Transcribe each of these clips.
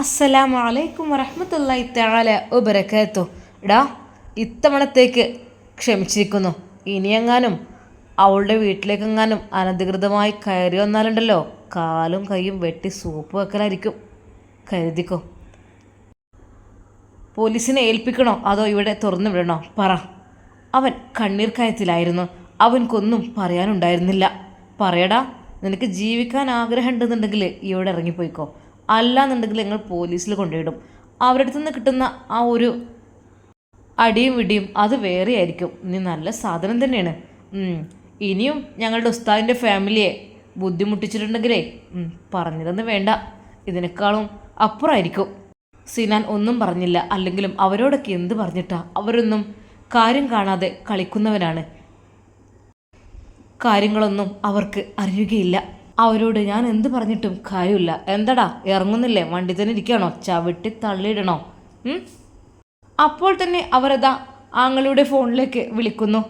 അസ്സലാമു അലൈക്കും വറഹ്മത്തുള്ളാഹി തആല വബറകാതുഹു. എടാ ഇത്തവണത്തേക്ക് ക്ഷമിച്ചിരിക്കുന്നു. ഇനിയെങ്ങാനും അവളുടെ വീട്ടിലേക്കെങ്ങാനും അനധികൃതമായി കയറി വന്നാലുണ്ടല്ലോ. കാലും കൈയും വെട്ടി സൂപ്പ് വെക്കലായിരിക്കും. കരുതിക്കോ. പോലീസിനെ ഏൽപ്പിക്കണോ? അതോ ഇവിടെ തുറന്നു വിടണോ? പറ. അവൻ കണ്ണീർ കയത്തിലായിരുന്നു. അവൻക്കൊന്നും പറയാനുണ്ടായിരുന്നില്ല. പറയടാ നിനക്ക് ജീവിക്കാൻ ആഗ്രഹമുണ്ടെന്നുണ്ടെങ്കിൽ ഇവിടെ ഇറങ്ങിപ്പോയിക്കോ അല്ലാന്നുണ്ടെങ്കിൽ നിങ്ങൾ പോലീസിൽ കൊണ്ടുവിടും. അവരുടെ അടുത്ത് നിന്ന് കിട്ടുന്ന ആ ഒരു അടിയും വിടിയും അത് വേറെ ആയിരിക്കും. ഇനി നല്ല സാധനം തന്നെയാണ്. ഇനിയും ഞങ്ങളുടെ ഉസ്താദിന്റെ ഫാമിലിയെ ബുദ്ധിമുട്ടിച്ചിട്ടുണ്ടെങ്കിലേ പറഞ്ഞിരുന്ന് വേണ്ട. ഇതിനേക്കാളും അപ്പുറമായിരിക്കും സിനാൻ ഒന്നും പറഞ്ഞില്ല. അല്ലെങ്കിലും അവരോടൊക്കെ എന്ത് പറഞ്ഞിട്ടാ? അവരൊന്നും കാര്യം കാണാതെ കളിക്കുന്നവനാണ് കാര്യങ്ങളൊന്നും അവർക്ക് അറിയുകയില്ല. അവരോട് ഞാൻ എന്ത് പറഞ്ഞിട്ടും കാര്യമില്ല. എന്തടാ ഇറങ്ങുന്നില്ലേ? വണ്ടി തന്നെ ഇരിക്കണോ ചവിട്ടി തള്ളിയിടണോ? അപ്പോൾ തന്നെ അവരതാ ആങ്ങളുടെ ഫോണിലേക്ക് വിളിക്കുന്നു.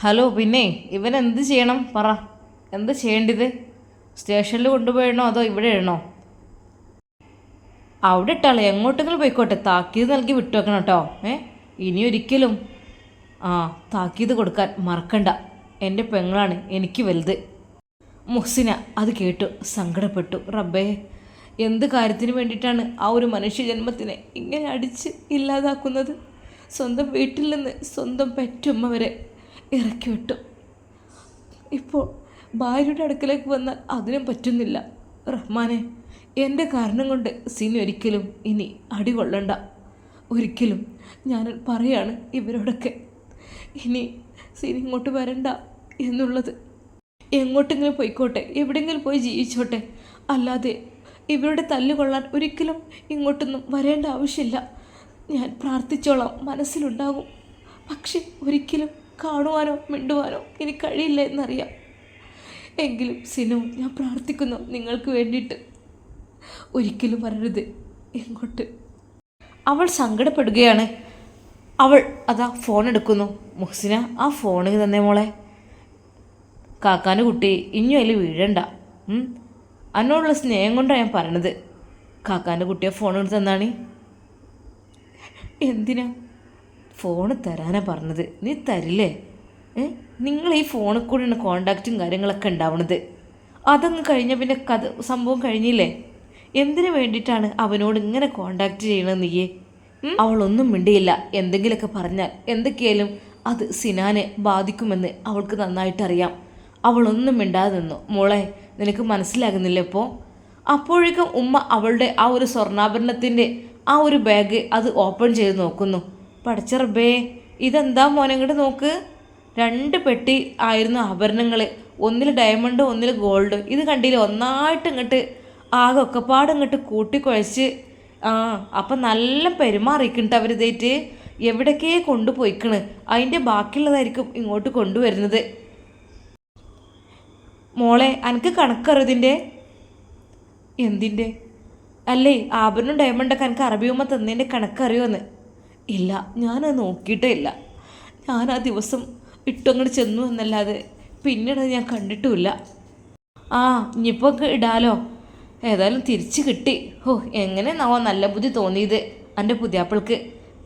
ഹലോ പിന്നെ ഇവൻ എന്ത് ചെയ്യണം? പറ. എന്ത് ചെയ്യേണ്ടത്? സ്റ്റേഷനിൽ കൊണ്ടുപോയണോ അതോ ഇവിടെ ഇടണോ? അവിടെ ഇട്ടാളെ എങ്ങോട്ടെങ്കിലും പോയിക്കോട്ടെ? താക്കീത് നൽകി വിട്ടുവെക്കണം കേട്ടോ. ഏ? ഇനി ഒരിക്കലും ആ താക്കീത് കൊടുക്കാൻ മറക്കണ്ട. എന്റെ പെങ്ങളാണ് എനിക്ക് വലുത്. മുഹ്സിന അത് കേട്ടു സങ്കടപ്പെട്ടു. റബ്ബേ എന്ത് കാര്യത്തിന് വേണ്ടിയിട്ടാണ് ആ ഒരു മനുഷ്യജന്മത്തിനെ ഇങ്ങനെ അടിച്ച് ഇല്ലാതാക്കുന്നത്? സ്വന്തം വീട്ടിൽ നിന്ന് സ്വന്തം പെറ്റുമ്മ വരെ ഇറക്കി വിട്ടു. ഇപ്പോൾ ഭാര്യയുടെ അടുക്കലേക്ക് വന്നാൽ അതിനും പറ്റുന്നില്ല. റഹ്മാനെ എന്റെ കാരണം കൊണ്ട് സിനി ഒരിക്കലും ഇനി അടി കൊള്ളണ്ട. ഒരിക്കലും ഞാൻ പറയാണ് ഇവരോടൊക്കെ. ഇനി സിനി ഇങ്ങോട്ട് വരണ്ട എന്നുള്ളത് എങ്ങോട്ടെങ്കിലും പോയിക്കോട്ടെ എവിടെയെങ്കിലും പോയി ജീവിച്ചോട്ടെ. അല്ലാതെ ഇവരുടെ തല്ലുകൊള്ളാൻ ഒരിക്കലും ഇങ്ങോട്ടൊന്നും വരേണ്ട ആവശ്യമില്ല. ഞാൻ പ്രാർത്ഥിച്ചോളാം മനസ്സിലുണ്ടാകും. പക്ഷെ ഒരിക്കലും കാണുവാനോ മിണ്ടുവാനോ ഇനി കഴിയില്ല എന്നറിയാം. എങ്കിലും സിനു ഞാൻ പ്രാർത്ഥിക്കുന്നു നിങ്ങൾക്ക് വേണ്ടിയിട്ട്. ഒരിക്കലും വരരുത് എങ്ങോട്ട്? അവൾ സങ്കടപ്പെടുകയാണ്. അവൾ അതാ ഫോൺ എടുക്കുന്നു. മുഹ്സിന ആ ഫോണിൽ തന്നെ മോളെ. കാക്കാന്റെ കുട്ടി ഇനിയും അതിൽ വീഴണ്ട അന്നോടുള്ള സ്നേഹം കൊണ്ടാണ് ഞാൻ പറയണത്. കാക്കാന്റെ കുട്ടിയെ ഫോൺ എടുത്ത് തന്നാണ് എന്തിനാ? ഫോൺ തരാനാ പറഞ്ഞത്. നീ തരില്ലേ? നിങ്ങൾ ഈ ഫോണിൽ കൂടെയാണ് കോണ്ടാക്റ്റും കാര്യങ്ങളൊക്കെ ഉണ്ടാവണത്. അതങ്ങ് കഴിഞ്ഞ പിന്നെ കഥ സംഭവം കഴിഞ്ഞില്ലേ? എന്തിനു വേണ്ടിയിട്ടാണ് അവനോട് ഇങ്ങനെ കോണ്ടാക്ട് ചെയ്യണത് നീയെ? അവളൊന്നും മിണ്ടിയില്ല. എന്തെങ്കിലുമൊക്കെ പറഞ്ഞാൽ എന്തൊക്കെയായാലും അത് സിനാനെ ബാധിക്കുമെന്ന് അവൾക്ക് നന്നായിട്ടറിയാം. അവളൊന്നും മിണ്ടാതെ നിന്നു. മോളെ നിനക്ക് മനസ്സിലാകുന്നില്ല ഇപ്പോൾ അപ്പോഴേക്കും ഉമ്മ അവളുടെ ആ ഒരു സ്വർണാഭരണത്തിന്റെ ആ ഒരു ബാഗ് അത് ഓപ്പൺ ചെയ്ത് നോക്കുന്നു. പടച്ചറബേ ഇതെന്താ മോനെ ഇങ്ങോട്ട് നോക്ക്? രണ്ട് പെട്ടി ആയിരുന്നു ആഭരണങ്ങൾ ഒന്നിൽ ഡയമണ്ട് ഒന്നിൽ ഗോൾഡ് ഇത് കണ്ടില്ല? ഒന്നായിട്ട് ഇങ്ങോട്ട് ആകെ ഒക്കെപ്പാട് ഇങ്ങോട്ട് കൂട്ടിക്കുഴച്ച് ആ അപ്പം നല്ല പെരുമാറിക്കുന്നുണ്ട് അവരിതേറ്റ് എവിടേക്കേ കൊണ്ടുപോയിക്കണ്. അതിന്റെ ബാക്കിയുള്ളതായിരിക്കും ഇങ്ങോട്ട് കൊണ്ടുവരുന്നത്. മോളെ അനക്ക് കണക്കറിയതിന്റെ എന്തിന്റെ? അല്ലേ ആഭരണം ഡയമണ്ടൊക്കെ എനിക്ക് അറബിയുമ്മ തന്നതിന്റെ കണക്കറിയുമെന്ന് ഇല്ല ഞാനത് നോക്കിയിട്ടേ ഇല്ല. ഞാൻ ആ ദിവസം ഇട്ടങ്ങോട്ട് ചെന്നു എന്നല്ലാതെ പിന്നീട് ഞാൻ കണ്ടിട്ടുമില്ല. ആ ഇനിയിപ്പോൾ ഇടാലോ. ഏതായാലും തിരിച്ച് കിട്ടി. ഓ എങ്ങനെ നാവോ നല്ല ബുദ്ധി തോന്നിയത് എന്റെ പുതിയാപ്പിൾക്ക്.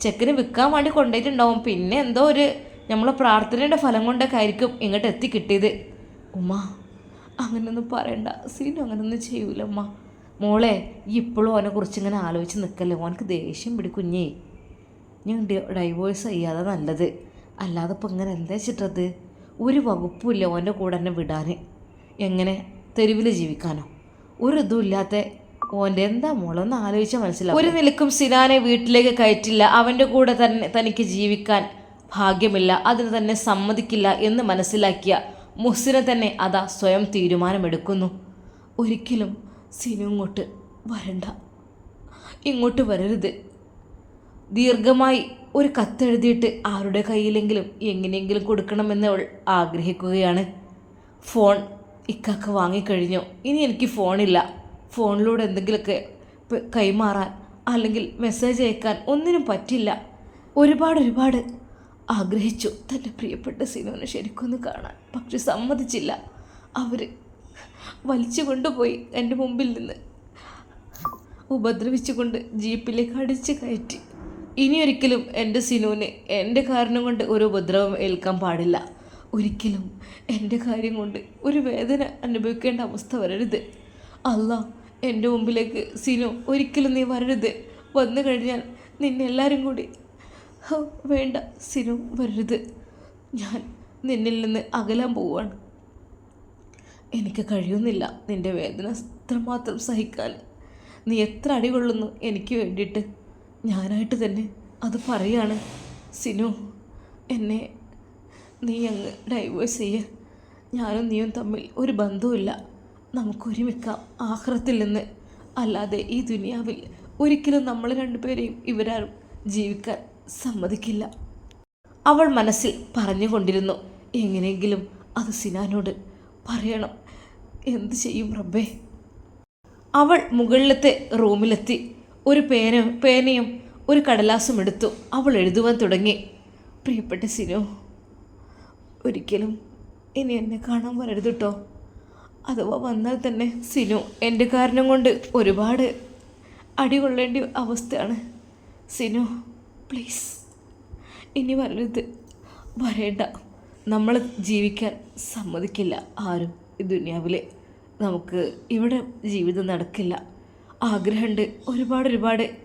ചെക്കന് വിൽക്കാൻ വേണ്ടി കൊണ്ടുപോയിട്ടുണ്ടാവും. പിന്നെ എന്തോ ഒരു നമ്മളെ പ്രാർത്ഥനയുടെ ഫലം കൊണ്ടൊക്കെ ആയിരിക്കും ഇങ്ങോട്ട് എത്തി കിട്ടിയത്. ഉമ്മ അങ്ങനെയൊന്നും പറയണ്ട. സീനു അങ്ങനെയൊന്നും ചെയ്യൂലമ്മ മോളെ ഈ ഇപ്പോഴും ഓനെ കുറിച്ച് ഇങ്ങനെ ആലോചിച്ച് നിൽക്കല്ലേ ഓനക്ക് ദേഷ്യം പിടിക്കുഞ്ഞേ ഞാൻ ഡൈവോഴ്സ് ചെയ്യാതെ നല്ലത്. അല്ലാതെ ഇപ്പം ഇങ്ങനെ എന്താ വെച്ചിട്ടത്? ഒരു വകുപ്പുമില്ല ഓന്റെ കൂടെ തന്നെ വിടാൻ എങ്ങനെ? തെരുവിൽ ജീവിക്കാനോ? ഒരു ഇതും ഇല്ലാത്ത ഓന്റെ എന്താ മോളൊന്ന് ആലോചിച്ചാൽ മനസ്സിലാവും. ഒരു നിലക്കും സിനാനെ വീട്ടിലേക്ക് കയറ്റില്ല. അവന്റെ കൂടെ തന്നെ തനിക്ക് ജീവിക്കാൻ ഭാഗ്യമില്ല. അതിന് തന്നെ സമ്മതിക്കില്ല എന്ന് മനസ്സിലാക്കിയ മുഹ്സിനെ തന്നെ അതാ സ്വയം തീരുമാനമെടുക്കുന്നു. ഒരിക്കലും സിനു ഇങ്ങോട്ട് വരണ്ട. ഇങ്ങോട്ട് വരരുത്. ദീർഘമായി ഒരു കത്തെഴുതിയിട്ട് ആരുടെ കയ്യിലെങ്കിലും എങ്ങനെയെങ്കിലും കൊടുക്കണമെന്ന് അവൾ ആഗ്രഹിക്കുകയാണ്. ഫോൺ ഇക്കാക്ക് വാങ്ങിക്കഴിഞ്ഞു. ഇനി എനിക്ക് ഫോണില്ല. ഫോണിലൂടെ എന്തെങ്കിലുമൊക്കെ കൈമാറാൻ അല്ലെങ്കിൽ മെസ്സേജ് അയക്കാൻ ഒന്നിനും പറ്റില്ല. ഒരുപാട് ഒരുപാട് ആഗ്രഹിച്ചു. തന്റെ പ്രിയപ്പെട്ട സിനുവിനെ ശരിക്കൊന്ന് കാണാൻ. പക്ഷെ സമ്മതിച്ചില്ല. അവർ വലിച്ചു കൊണ്ടുപോയി എന്റെ മുമ്പിൽ നിന്ന്. ഉപദ്രവിച്ചുകൊണ്ട് ജീപ്പിലേക്ക് അടിച്ച് കയറ്റി. ഇനിയൊരിക്കലും എന്റെ സിനുവിന് എന്റെ കാരണം കൊണ്ട് ഒരു ഉപദ്രവം ഏൽക്കാൻ പാടില്ല. ഒരിക്കലും എന്റെ കാര്യം കൊണ്ട് ഒരു വേദന അനുഭവിക്കേണ്ട അവസ്ഥ വരരുത്. അല്ല എന്റെ മുമ്പിലേക്ക് സിനു ഒരിക്കലും നീ വരരുത്. വന്നു കഴിഞ്ഞാൽ നിന്നെല്ലാവരും കൂടി വേണ്ട സിനു വരരുത്. ഞാൻ നിന്നിൽ നിന്ന് അകലാൻ പോവാണ് എനിക്ക് കഴിയുന്നില്ല നിന്റെ വേദന അത്രമാത്രം സഹിക്കാൻ. നീ എത്ര അടി കൊള്ളുന്നു എനിക്ക് വേണ്ടിയിട്ട്. ഞാനായിട്ട് തന്നെ അത് പറയാണ്. സിനു എന്നെ നീ അങ്ങ് ഡൈവേഴ്സ് ചെയ്യ. ഞാനും നീയും തമ്മിൽ ഒരു ബന്ധവുമില്ല. നമുക്കൊരുമിക്കാം ആഹ്റത്തിൽ നിന്ന് അല്ലാതെ ഈ ദുനിയാവിൽ ഒരിക്കലും നമ്മൾ രണ്ടുപേരെയും ഇവരാരും ജീവിക്കാൻ സമ്മതിക്കില്ല. അവൾ മനസ്സിൽ പറഞ്ഞുകൊണ്ടിരുന്നു എങ്ങനെയെങ്കിലും അത് സിനാനോട് പറയണം. എന്ത് ചെയ്യും റബ്ബേ? അവൾ മുകളിലത്തെ റൂമിലെത്തി ഒരു പേന പേനയും ഒരു കടലാസും എടുത്തു അവൾ എഴുതുവാൻ തുടങ്ങി. പ്രിയപ്പെട്ട സിനു ഒരിക്കലും ഇനി എന്നെ കാണാൻ വരരുത് കേട്ടോ അഥവാ വന്നാൽ തന്നെ സിനു എന്റെ കാരണം കൊണ്ട് ഒരുപാട് അടികൊള്ളേണ്ട അവസ്ഥയാണ്. സിനു പ്ലീസ്. ഇനി വരരുത് വരേണ്ട നമ്മൾ ജീവിക്കാൻ സമ്മതിക്കില്ല ആരും ഈ ദുനിയാവിൽ നമുക്ക് ഇവിടെ ജീവിതം നടക്കില്ല. ആഗ്രഹമുണ്ട് ഒരുപാട് ഒരുപാട്.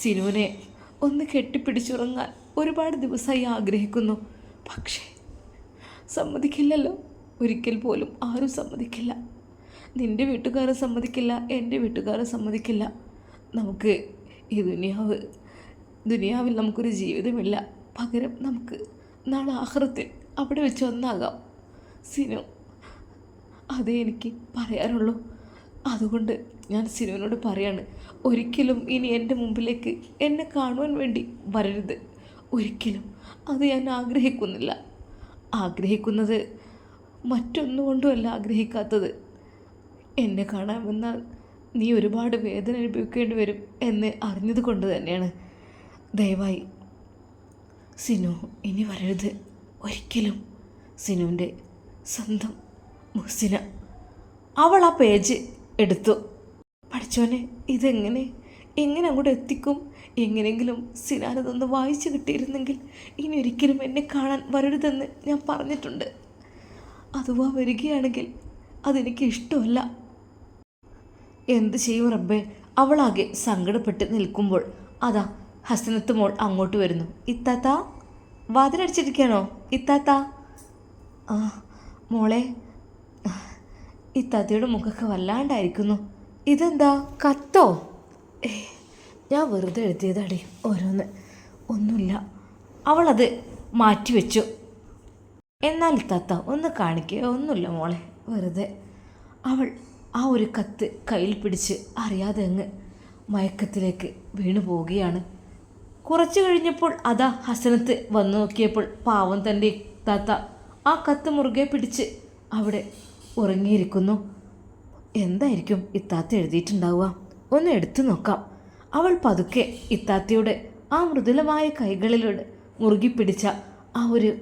സിനുവിനെ ഒന്ന് കെട്ടിപ്പിടിച്ചുറങ്ങാൻ ഒരുപാട് ദിവസമായി ആഗ്രഹിക്കുന്നു. പക്ഷേ സമ്മതിക്കില്ലല്ലോ. ഒരിക്കൽ പോലും ആരും സമ്മതിക്കില്ല. നിന്റെ വീട്ടുകാരെ സമ്മതിക്കില്ല എന്റെ വീട്ടുകാരെ സമ്മതിക്കില്ല. നമുക്ക് ഈ ദുനിയാവ് ദുനിയാവിൽ നമുക്കൊരു ജീവിതമില്ല. പകരം നമുക്ക് നാളെ ആഹ്റത്തിൽ അവിടെ വെച്ച് ഒന്നാകാം. സിനു അതേ എനിക്ക് പറയാനുള്ളൂ. അതുകൊണ്ട് ഞാൻ സിനുവിനോട് പറയാണ് ഒരിക്കലും ഇനി എന്റെ മുമ്പിലേക്ക് എന്നെ കാണുവാൻ വേണ്ടി വരരുത്. ഒരിക്കലും അത് ഞാൻ ആഗ്രഹിക്കുന്നില്ല. ആഗ്രഹിക്കുന്നത് മറ്റൊന്നുകൊണ്ടുമല്ല ആഗ്രഹിക്കാത്തത്. എന്നെ കാണാൻ വന്നാൽ നീ ഒരുപാട് വേദന അനുഭവിക്കേണ്ടി വരും എന്ന് അറിഞ്ഞത് കൊണ്ട് തന്നെയാണ്. ദയവായി. സിനു ഇനി വരരുത്. ഒരിക്കലും. സിനുവിന്റെ സ്വന്തം മുഹസിന. അവൾ ആ പേജ് എടുത്തു. പഠിച്ചോനെ ഇതെങ്ങനെ? എങ്ങനെ അങ്ങോട്ട് എത്തിക്കും? എങ്ങനെയെങ്കിലും സിനാനതൊന്ന് വായിച്ചു കിട്ടിയിരുന്നെങ്കിൽ ഇനി ഒരിക്കലും എന്നെ കാണാൻ വരരുതെന്ന് ഞാൻ പറഞ്ഞിട്ടുണ്ട്. അഥവാ വരികയാണെങ്കിൽ അതെനിക്ക് ഇഷ്ടമല്ല. എന്ത് ചെയ്യും റബ്ബെ? അവളാകെ സങ്കടപ്പെട്ട് നിൽക്കുമ്പോൾ. അതാ ഹസനത്ത് മോൾ അങ്ങോട്ട് വരുന്നു. ഇത്താത്ത വാതിലടിച്ചിരിക്കുകയാണോ ഇത്താത്ത. ആ മോളെ ഇത്താത്തയുടെ മുഖമൊക്കെ വല്ലാണ്ടായിരിക്കുന്നു. ഇതെന്താ കത്തോ? ഏ ഞാൻ വെറുതെ എഴുതിയതാടി ഓരോന്ന്. ഒന്നുമില്ല. അവളത് മാറ്റിവെച്ചു. എന്നാൽ ഇത്താത്ത ഒന്ന് കാണിക്കുക ഒന്നുമില്ല മോളെ വെറുതെ. അവൾ ആ ഒരു കത്ത് കയ്യിൽ പിടിച്ച് അറിയാതെ അങ്ങ് മയക്കത്തിലേക്ക് വീണു പോവുകയാണ് കുറച്ചു കഴിഞ്ഞപ്പോൾ അതാ ഹസനത്ത് വന്നു നോക്കിയപ്പോൾ പാവം തന്റെ താത്ത ആ കത്ത് മുറുകെ പിടിച്ച് അവിടെ ഉറങ്ങിയിരിക്കുന്നു. എന്തായിരിക്കും ഇത്താത്ത എഴുതിയിട്ടുണ്ടാവുക? ഒന്ന് എടുത്തു നോക്കാം. അവൾ പതുക്കെ ഇത്താത്തയുടെ ആ മൃദുലമായ കൈകളിലൂടെ മുറുകി പിടിച്ച ആ ഒരു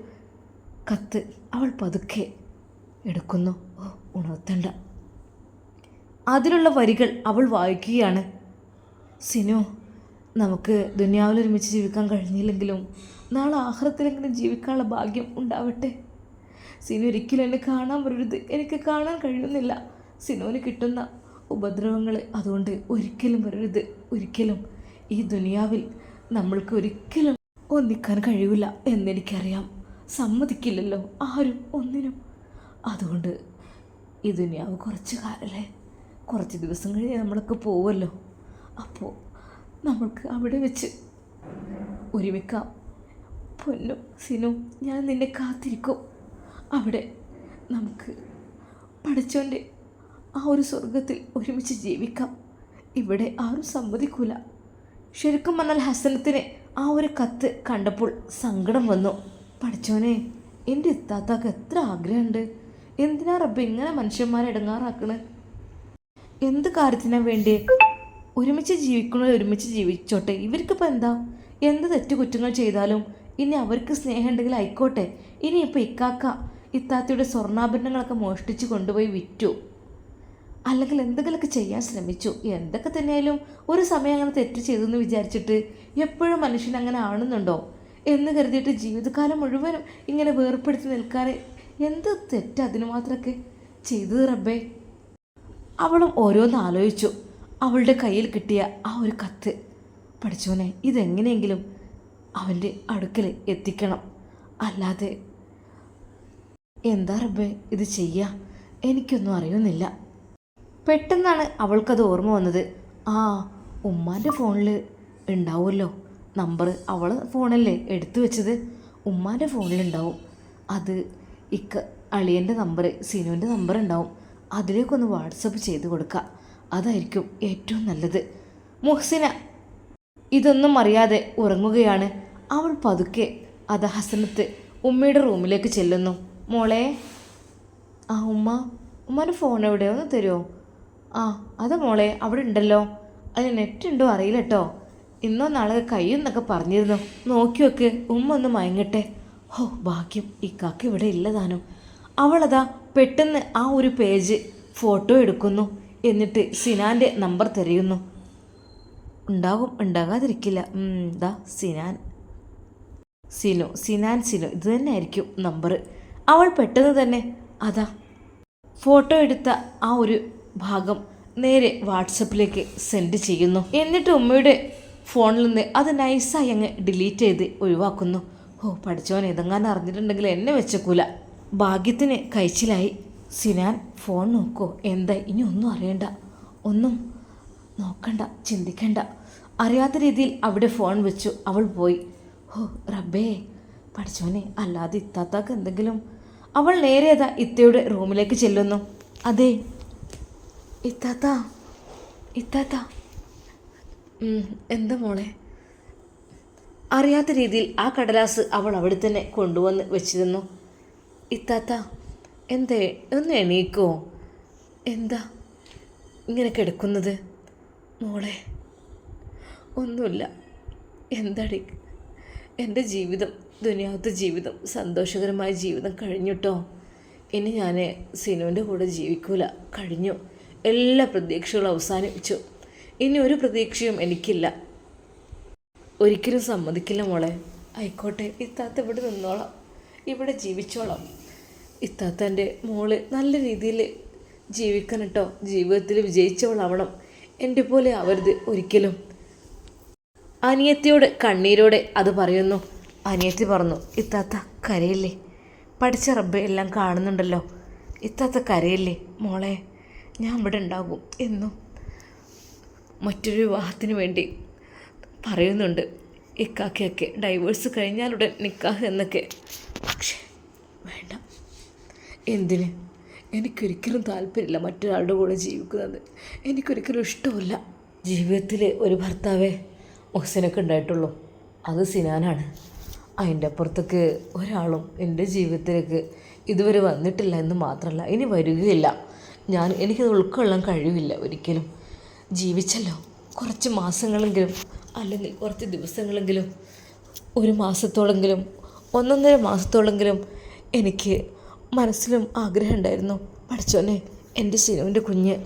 കത്ത് അവൾ പതുക്കെ എടുക്കുന്നു. ഓ ഉണർത്തണ്ട. അതിലുള്ള വരികൾ അവൾ വായിക്കുകയാണ്. സിനു നമുക്ക് ദുനിയാവിൽ ഒരുമിച്ച് ജീവിക്കാൻ കഴിഞ്ഞില്ലെങ്കിലും നാളെ ആഹ്റത്തിലെങ്കിലും ജീവിക്കാനുള്ള ഭാഗ്യം ഉണ്ടാവട്ടെ. സിനു ഒരിക്കലും എന്നെ കാണാൻ വരരുത്. എനിക്ക് കാണാൻ കഴിയുന്നില്ല. സിനുവിന് കിട്ടുന്ന ഉപദ്രവങ്ങൾ അതുകൊണ്ട് ഒരിക്കലും വരരുത്. ഒരിക്കലും ഈ ദുനിയാവിൽ നമ്മൾക്ക് ഒരിക്കലും ഒന്നിക്കാൻ കഴിയില്ല എന്നെനിക്കറിയാം. സമ്മതിക്കില്ലല്ലോ ആരും ഒന്നിനും. അതുകൊണ്ട് ഈ ദുനിയാവ് കുറച്ച് കാലല്ലേ? കുറച്ച് ദിവസം കഴിഞ്ഞ് നമ്മളൊക്കെ പോവുമല്ലോ അപ്പോൾ നമ്മൾക്ക് അവിടെ വെച്ച് ഒരുമിക്കാം. പൊന്നു സിനു ഞാൻ നിന്നെ കാത്തിരിക്കും. അവിടെ നമുക്ക് പഠിച്ചോന്റെ ആ ഒരു സ്വർഗത്തിൽ ഒരുമിച്ച് ജീവിക്കാം. ഇവിടെ ആരും സമ്മതിക്കൂല. ശരിക്കും പറഞ്ഞാൽ ഹസനത്തിന് ആ ഒരു കത്ത് കണ്ടപ്പോൾ സങ്കടം വന്നു. പഠിച്ചോനെ എന്റെ ഇത്താത്താക്ക് എത്ര ആഗ്രഹമുണ്ട്. എന്തിനാ റബ്ബ് ഇങ്ങനെ മനുഷ്യന്മാരെ ഇടങ്ങാറാക്കണേ? എന്ത് കാര്യത്തിനാ വേണ്ടി ഒരുമിച്ച് ജീവിക്കണോ ഒരുമിച്ച് ജീവിച്ചോട്ടെ. ഇവർക്കിപ്പോൾ എന്താ? എന്ത് തെറ്റു കുറ്റങ്ങൾ ചെയ്താലും ഇനി അവർക്ക് സ്നേഹം ഉണ്ടെങ്കിൽ ആയിക്കോട്ടെ. ഇനി ഇപ്പോൾ ഇക്കാക്ക ഇത്താത്തയുടെ സ്വർണാഭരണങ്ങളൊക്കെ മോഷ്ടിച്ച് കൊണ്ടുപോയി വിറ്റു. അല്ലെങ്കിൽ എന്തെങ്കിലുമൊക്കെ ചെയ്യാൻ ശ്രമിച്ചു. എന്തൊക്കെ തന്നെയായാലും ഒരു സമയം അങ്ങനെ തെറ്റ് ചെയ്തു എന്ന് വിചാരിച്ചിട്ട് എപ്പോഴും മനുഷ്യൻ അങ്ങനെ ആണെന്നുണ്ടോ? എന്ന് കരുതിയിട്ട് ജീവിതകാലം മുഴുവനും ഇങ്ങനെ വേർപ്പെടുത്തി നിൽക്കാൻ എന്ത് തെറ്റ് അതിന് മാത്രമൊക്കെ ചെയ്തത് റബ്ബേ? അവളും ഓരോന്ന് ആലോചിച്ചു. അവളുടെ കയ്യിൽ കിട്ടിയ ആ ഒരു കത്ത്. പഠിച്ചോനെ ഇതെങ്ങനെയെങ്കിലും അവന്റെ അടുക്കൽ എത്തിക്കണം. അല്ലാതെ എന്താ റബ്ബേ ഇത് ചെയ്യുക എനിക്കൊന്നും അറിയുന്നില്ല. പെട്ടെന്നാണ് അവൾക്കത് ഓർമ്മ വന്നത്. ആ ഉമ്മാന്റെ ഫോണിൽ ഉണ്ടാവുമല്ലോ. നമ്പർ അവൾ ഫോണല്ലേ എടുത്തു വെച്ചത്? ഉമ്മാന്റെ ഫോണിലുണ്ടാവും അത് ഇക്ക അളിയന്റെ നമ്പർ സിനുവിന്റെ നമ്പർ ഉണ്ടാവും. അതിലേക്കൊന്ന് വാട്സപ്പ് ചെയ്ത് കൊടുക്കുക അതായിരിക്കും ഏറ്റവും നല്ലത്. മുഹ്സിന ഇതൊന്നും അറിയാതെ ഉറങ്ങുകയാണ്. അവൾ പതുക്കെ അത് ഹസനത്ത് ഉമ്മയുടെ റൂമിലേക്ക് ചെല്ലുന്നു. മോളെ ആ ഉമ്മ ഉമ്മാന്റെ ഫോൺ എവിടെയോ? ഒന്ന് തരുമോ ആ അത് മോളെ അവിടെ ഉണ്ടല്ലോ. അതിന് നെറ്റ് ഉണ്ടോ അറിയില്ല കേട്ടോ ഇന്നോ നാളെ കയ്യെന്നൊക്കെ പറഞ്ഞിരുന്നു. നോക്കി വെക്ക് ഉമ്മ ഒന്ന് മയങ്ങട്ടെ. ഹോ ഭാഗ്യം ഈ കാക്ക ഇവിടെ ഇല്ലതാനും അവളതാ പെട്ടെന്ന് ആ ഒരു പേജ് ഫോട്ടോ എടുക്കുന്നു. എന്നിട്ട് സിനാന്റെ നമ്പർ തിരയുന്നു. ഉണ്ടാകും ഉണ്ടാകാതിരിക്കില്ല. ദാ സിനാൻ. സിനു സിനാൻ സിനു ഇത് തന്നെ ആയിരിക്കും നമ്പർ. അവൾ പെട്ടെന്ന് തന്നെ അതാ ഫോട്ടോ എടുത്ത ആ ഒരു ഭാഗം നേരെ വാട്സപ്പിലേക്ക് സെൻഡ് ചെയ്യുന്നു. എന്നിട്ട് ഉമ്മയുടെ ഫോണിൽ നിന്ന് അത് നൈസായി അങ്ങ് ഡിലീറ്റ് ചെയ്ത് ഒഴിവാക്കുന്നു. ഓ പഠിച്ചവൻ ഏതെങ്ങാനും അറിഞ്ഞിട്ടുണ്ടെങ്കിൽ എന്നെ വെച്ചക്കൂല. ഭാഗ്യത്തിന് കഴിച്ചിലായി. സിനാൻ ഫോൺ നോക്കോ. എന്താ? ഇനി ഒന്നും അറിയണ്ട. ഒന്നും നോക്കണ്ട ചിന്തിക്കണ്ട. അറിയാത്ത രീതിയിൽ അവിടെ ഫോൺ വെച്ചു. അവൾ പോയി. ഹോ റബ്ബേ പഠിച്ചോനെ അല്ലാതെ ഇത്താത്താക്ക് എന്തെങ്കിലും? അവൾ നേരെ അതാ ഇത്തയുടെ റൂമിലേക്ക് ചെല്ലുന്നു. അതെ. ഇത്താത്ത ഇത്താത്ത. എന്താ മോളെ? അറിയാത്ത രീതിയിൽ ആ കടലാസ് അവൾ അവിടെ തന്നെ കൊണ്ടുവന്ന് വെച്ചിരുന്നു. ഇത്താത്ത എന്തേ? ഒന്ന് എണീക്കോ. എന്താ ഇങ്ങനെ കിടക്കുന്നത്? മോളെ ഒന്നുമില്ല. എന്താടി? എന്റെ ജീവിതം ദുനിയാവത്തെ ജീവിതം സന്തോഷകരമായ ജീവിതം കഴിഞ്ഞിട്ടോ? ഇനി ഞാൻ സിനുവിന്റെ കൂടെ ജീവിക്കൂല. കഴിഞ്ഞു. എല്ലാ പ്രതീക്ഷകളും അവസാനിപ്പിച്ചു. ഇനി ഒരു പ്രതീക്ഷയും എനിക്കില്ല. ഒരിക്കലും സമ്മതിക്കില്ല മോളെ. ആയിക്കോട്ടെ ഇത്താത്ത ഇവിടെ നിന്നോളാം. ഇവിടെ ജീവിച്ചോളാം. ഇത്താത്തന്റെ മോൾ നല്ല രീതിയിൽ ജീവിക്കണം കേട്ടോ. ജീവിതത്തിൽ വിജയിച്ചവളാവണം. എന്റെ പോലെ ആവരുത് ഒരിക്കലും. അനിയത്തിയോട് കണ്ണീരോടെ അത് പറയുന്നു. അനിയത്തി പറഞ്ഞു ഇത്താത്ത കരയില്ലേ? പഠിച്ച റബ്ബ് എല്ലാം കാണുന്നുണ്ടല്ലോ. ഇത്താത്ത കരയില്ലേ? മോളെ ഞാൻ ഇവിടെ ഉണ്ടാകും എന്നും മറ്റൊരു വിവാഹത്തിന് വേണ്ടി പറയുന്നുണ്ട്. ഇക്കാക്കയൊക്കെ ഡൈവേഴ്സ് കഴിഞ്ഞാലുടൻ നിക്കാഹ് എന്നൊക്കെ. പക്ഷേ വേണ്ട. എന്തിന്? എനിക്കൊരിക്കലും താല്പര്യമില്ല മറ്റൊരാളുടെ കൂടെ ജീവിക്കുന്നത്. എനിക്കൊരിക്കലും ഇഷ്ടമില്ല ജീവിതത്തിൽ ഒരു ഭർത്താവേ മുഹസിനൊക്കെ ഉണ്ടായിട്ടുള്ളൂ. അത് സിനാനാണ്. അതിന്റെ അപ്പുറത്തേക്ക് ഒരാളും എന്റെ ജീവിതത്തിലേക്ക് ഇതുവരെ വന്നിട്ടില്ല എന്ന് മാത്രമല്ല ഇനി വരികയില്ല. ഞാൻ എനിക്കത് ഉൾക്കൊള്ളാൻ കഴിവില്ല ഒരിക്കലും. ജീവിച്ചല്ലോ. കുറച്ച് മാസങ്ങളെങ്കിലും അല്ലെങ്കിൽ കുറച്ച് ദിവസങ്ങളെങ്കിലും ഒരു മാസത്തോളെങ്കിലും ഒന്നൊന്നര മാസത്തോളെങ്കിലും എനിക്ക് മനസ്സിലും ആഗ്രഹം ഉണ്ടായിരുന്നു. പഠിച്ചോനെ എന്റെ സിനുവിന്റെ കുഞ്ഞ്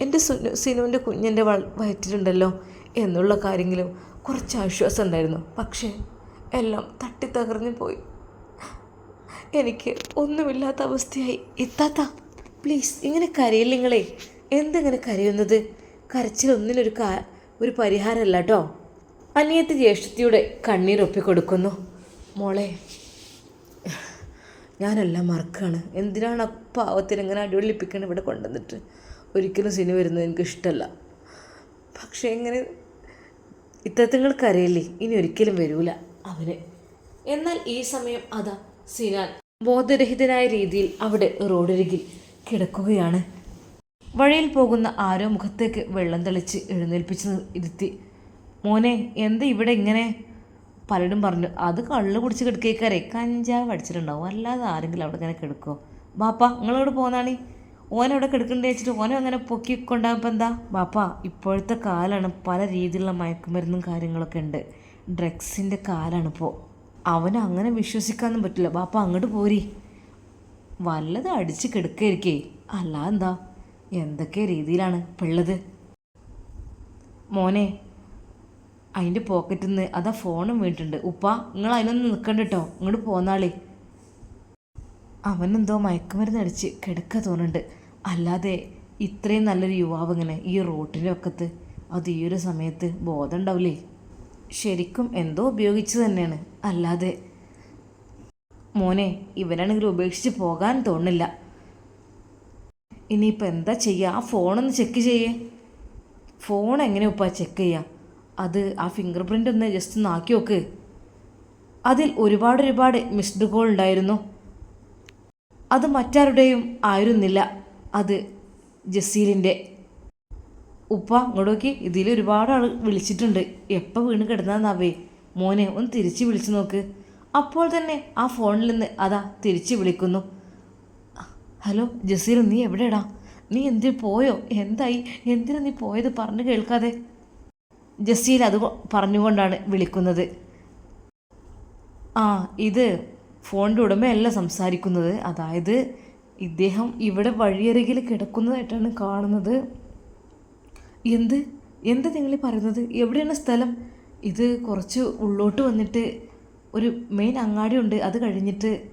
എന്റെ സുനു സിനുവിന്റെ കുഞ്ഞിന്റെ വ വയറ്റിലുണ്ടല്ലോ എന്നുള്ള കാര്യങ്ങളും കുറച്ച് ആശ്വാസം ഉണ്ടായിരുന്നു. പക്ഷേ എല്ലാം തട്ടി തകർന്നു പോയി. എനിക്ക് ഒന്നുമില്ലാത്ത അവസ്ഥയായി. എത്താത്ത പ്ലീസ് ഇങ്ങനെ കരയില്ല നിങ്ങളെ. എന്തിങ്ങനെ കരയുന്നത്? കരച്ചിലൊന്നിനൊരു കാ ഒരു പരിഹാരമല്ല കേട്ടോ അനിയത്തി ജ്യേഷ്ഠത്തിയുടെ കണ്ണീരൊപ്പിക്കൊടുക്കുന്നു മോളെ ഞാനെല്ലാം മറക്കുകയാണ് എന്തിനാണ് ആ പാവത്തിന് ഇങ്ങനെ അടിപൊളിപ്പിക്കണം ഇവിടെ കൊണ്ടുവന്നിട്ട്? ഒരിക്കലും സിനി വരുന്നത് എനിക്ക് ഇഷ്ടമല്ല പക്ഷേ ഇങ്ങനെ ഇത്തരത്തിങ്ങൾക്കറിയില്ലേ ഇനി ഒരിക്കലും വരൂല അവന്. എന്നാൽ ഈ സമയം അതാ സിനാൻ ബോധരഹിതനായ രീതിയിൽ അവിടെ റോഡരികിൽ കിടക്കുകയാണ്. വഴിയിൽ പോകുന്ന ആരോ മുഖത്തേക്ക് വെള്ളം തെളിച്ച് എഴുന്നേൽപ്പിച്ച് ഇരുത്തി. മോനെ എന്താ ഇവിടെ ഇങ്ങനെ? പലരും പറഞ്ഞു അത് കള്ളു കുടിച്ച് കിടക്കേക്കാരെ കഞ്ചാവ് അടിച്ചിട്ടുണ്ടാവും. അല്ലാതെ ആരെങ്കിലും അവിടെ ഇങ്ങനെ കിടക്കുമോ ബാപ്പ നിങ്ങളവിടെ പോന്നാണി? ഓനവിടെ കിടക്കണ്ടേ വെച്ചിട്ട് ഓനെ അങ്ങനെ പൊക്കി കൊണ്ടാകുമ്പോൾ എന്താ? ബാപ്പ ഇപ്പോഴത്തെ കാലാണ് പല രീതിയിലുള്ള മയക്കുമരുന്നും കാര്യങ്ങളൊക്കെ ഉണ്ട്. ഡ്രഗ്സിന്റെ കാലാണ് ഇപ്പോൾ അവനെ അങ്ങനെ വിശ്വസിക്കാനൊന്നും പറ്റില്ല. ബാപ്പ അങ്ങോട്ട് പോരി. വല്ലത് അടിച്ച് കിടക്കായിരിക്കേ. അല്ല എന്താ എന്തൊക്കെ രീതിയിലാണ് പിള്ളത് മോനെ അതിന്റെ പോക്കറ്റിൽ നിന്ന് അതാ ഫോണും വീണിട്ടുണ്ട്. ഉപ്പ നിങ്ങൾ അതിനൊന്ന് നിൽക്കണ്ട കേട്ടോ ഇങ്ങോട്ട് പോന്നാളേ. അവനെന്തോ മയക്കുമരുന്ന് അടിച്ച് കിടക്ക തോന്നുന്നുണ്ട്. അല്ലാതെ ഇത്രയും നല്ലൊരു യുവാവ് ഇങ്ങനെ ഈ റോട്ടിന്റെ ഒക്കത്ത് അത് ഈ ഒരു സമയത്ത് ബോധം ഉണ്ടാവില്ലേ ശരിക്കും എന്തോ ഉപയോഗിച്ച് തന്നെയാണ്. അല്ലാതെ മോനെ ഇവനാണെങ്കിൽ ഉപേക്ഷിച്ച് പോകാൻ തോന്നില്ല ഇനിയിപ്പോൾ എന്താ ചെയ്യുക ആ ഫോണൊന്ന് ചെക്ക് ചെയ്യേ. ഫോൺ എങ്ങനെ ഉപ്പാ ചെക്ക് ചെയ്യുക അത് ആ ഫിംഗർ പ്രിന്റ് ഒന്ന് ജസ്റ്റ് ഒന്ന് ആക്കി നോക്ക്. അതിൽ ഒരുപാട് ഒരുപാട് മിസ്ഡ് കോൾ ഉണ്ടായിരുന്നു. അത് മറ്റാരുടെയും ആയിരുന്നില്ല. അത് ജസീലിന്റെ ഉപ്പ ഇങ്ങോട്ട് നോക്കി. ഇതിൽ ഒരുപാട് ആൾ വിളിച്ചിട്ടുണ്ട്. എപ്പോൾ വീണ് കിടന്നാവേ മോനെ ഒന്ന് തിരിച്ച് വിളിച്ചു നോക്ക്. അപ്പോൾ തന്നെ ആ ഫോണിൽ നിന്ന് അതാ തിരിച്ച് വിളിക്കുന്നു. ഹലോ ജസീൽ നീ എവിടെടാ? നീ എന്തിന് പോയോ? എന്തായി? എന്തിനാ നീ പോയത്? പറഞ്ഞു കേൾക്കാതെ. ജസീൽ അത് പറഞ്ഞുകൊണ്ടാണ് വിളിക്കുന്നത്. ആ ഇത് ഫോണിന്റെ ഉടമയല്ല സംസാരിക്കുന്നത്. അതായത് ഇദ്ദേഹം ഇവിടെ വഴിയരികിൽ കിടക്കുന്നതായിട്ടാണ് കാണുന്നത്. എന്ത്? എന്ത് നിങ്ങൾ പറയുന്നത്? എവിടെയാണ് സ്ഥലം? ഇത് കുറച്ച് ഉള്ളോട്ട് വന്നിട്ട് ഒരു മെയിൻ അങ്ങാടി ഉണ്ട്. അത് കഴിഞ്ഞിട്ട്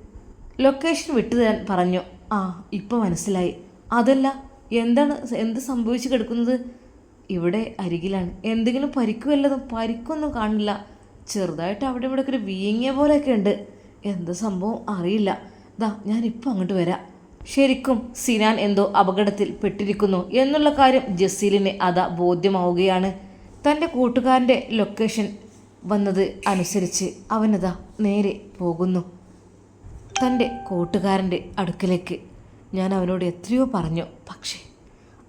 ലൊക്കേഷൻ വിട്ടു തരാൻ പറഞ്ഞു. ആ ഇപ്പോൾ മനസ്സിലായി. അതല്ല എന്താണ് എന്ത് സംഭവിച്ച് കിടക്കുന്നത്? ഇവിടെ അരികിലാണ്. എന്തെങ്കിലും പരിക്ക് വല്ലതും പരിക്കൊന്നും കാണില്ല. ചെറുതായിട്ട് അവിടെ ഇവിടെ ഒരു വീങ്ങിയ പോലെയൊക്കെ ഉണ്ട്. എന്ത് സംഭവം അറിയില്ല. ദാ ഞാനിപ്പോൾ അങ്ങോട്ട് വരാം. ശരിക്കും സിനാൻ എന്തോ അപകടത്തിൽ പെട്ടിരിക്കുന്നു എന്നുള്ള കാര്യം ജസീലിന് അതാ ബോധ്യമാവുകയാണ്. തന്റെ കൂട്ടുകാരന്റെ ലൊക്കേഷൻ വന്നത് അനുസരിച്ച് അവനതാ നേരെ പോകുന്നു. തന്റെ കൂട്ടുകാരന്റെ അടുക്കലേക്ക്. ഞാൻ അവനോട് എത്രയോ പറഞ്ഞു. പക്ഷേ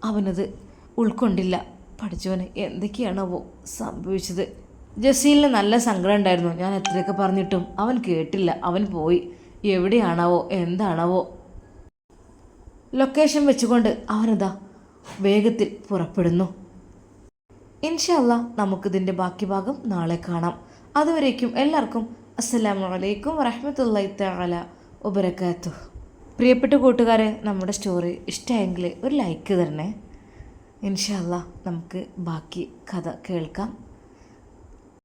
അവനത് ഉൾക്കൊണ്ടില്ല. പഠിച്ചവന് എന്തൊക്കെയാണാവോ സംഭവിച്ചത്? ജസീലിന് നല്ല സങ്കടം ഉണ്ടായിരുന്നു. ഞാൻ എത്രയൊക്കെ പറഞ്ഞിട്ടും അവൻ കേട്ടില്ല. അവൻ പോയി. എവിടെയാണാവോ? എന്താണാവോ? ലൊക്കേഷൻ വെച്ചുകൊണ്ട് അവനതാ വേഗത്തിൽ പുറപ്പെടുന്നു. ഇൻഷല്ല നമുക്കിതിന്റെ ബാക്കി ഭാഗം നാളെ കാണാം. അതുവരേക്കും എല്ലാവർക്കും അസ്സലാമു അലൈക്കും വറഹമത്തല്ലാ തആല ഉപരക്കാത്തു പ്രിയപ്പെട്ട കൂട്ടുകാരെ നമ്മുടെ സ്റ്റോറി ഇഷ്ടമായെങ്കിൽ ഒരു ലൈക്ക് തരണേ. ഇൻഷല്ല നമുക്ക് ബാക്കി കഥ കേൾക്കാം.